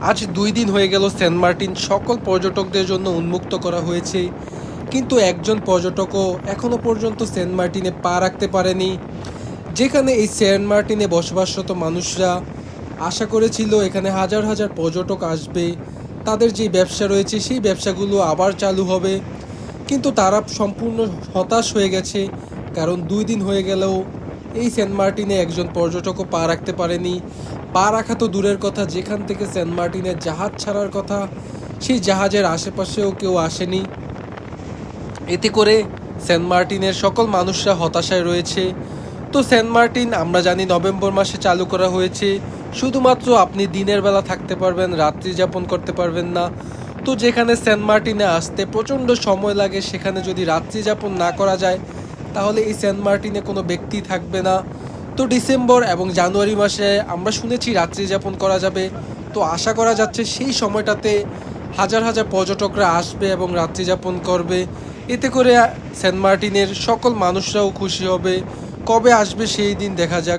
আজ দুই দিন হয়ে গেল সেন্ট মার্টিন সকল পর্যটকদের জন্য উন্মুক্ত করা হয়েছে। কিন্তু একজন পর্যটকও এখনও পর্যন্ত সেন্ট মার্টিনে পা রাখতে পারেনি। যেখানে এই সেন্ট মার্টিনে বসবাসরত মানুষরা আশা করেছিল এখানে হাজার হাজার পর্যটক আসবে, তাদের যে ব্যবসা রয়েছে সেই ব্যবসাগুলো আবার চালু হবে। কিন্তু তারা সম্পূর্ণ হতাশ হয়ে গেছে, কারণ দুই দিন হয়ে গেলেও এই সেন্ট মার্টিনে একজন পর্যটকও পা রাখতে পারেনি। পা রাখা তো দূরের কথা, যেখান থেকে সেন্ট মার্টিনের জাহাজ ছাড়ার কথা, সেই জাহাজের আশেপাশেও কেউ আসেনি। এতে করে সেন্ট মার্টিনের সকল মানুষরা হতাশায় রয়েছে। তো সেন্ট মার্টিন, আমরা জানি নভেম্বর মাসে চালু করা হয়েছে। শুধুমাত্র আপনি দিনের বেলা থাকতে পারবেন, রাত্রি যাপন করতে পারবেন না। তো যেখানে সেন্ট মার্টিনে আসতে প্রচণ্ড সময় লাগে, সেখানে যদি রাত্রি যাপন না করা যায় তাহলে এই সেন্ট মার্টিনে কোনো ব্যক্তি থাকবে না। তো ডিসেম্বর এবং জানুয়ারি মাসে আমরা শুনেছি রাত্রি যাপন করা যাবে। তো আশা করা যাচ্ছে সেই সময়টাতে হাজার হাজার পর্যটকরা আসবে এবং রাত্রি যাপন করবে। এতে করে সেন্ট মার্টিনের সকল মানুষরাও খুশি হবে। কবে আসবে সেই দিন দেখা যাক।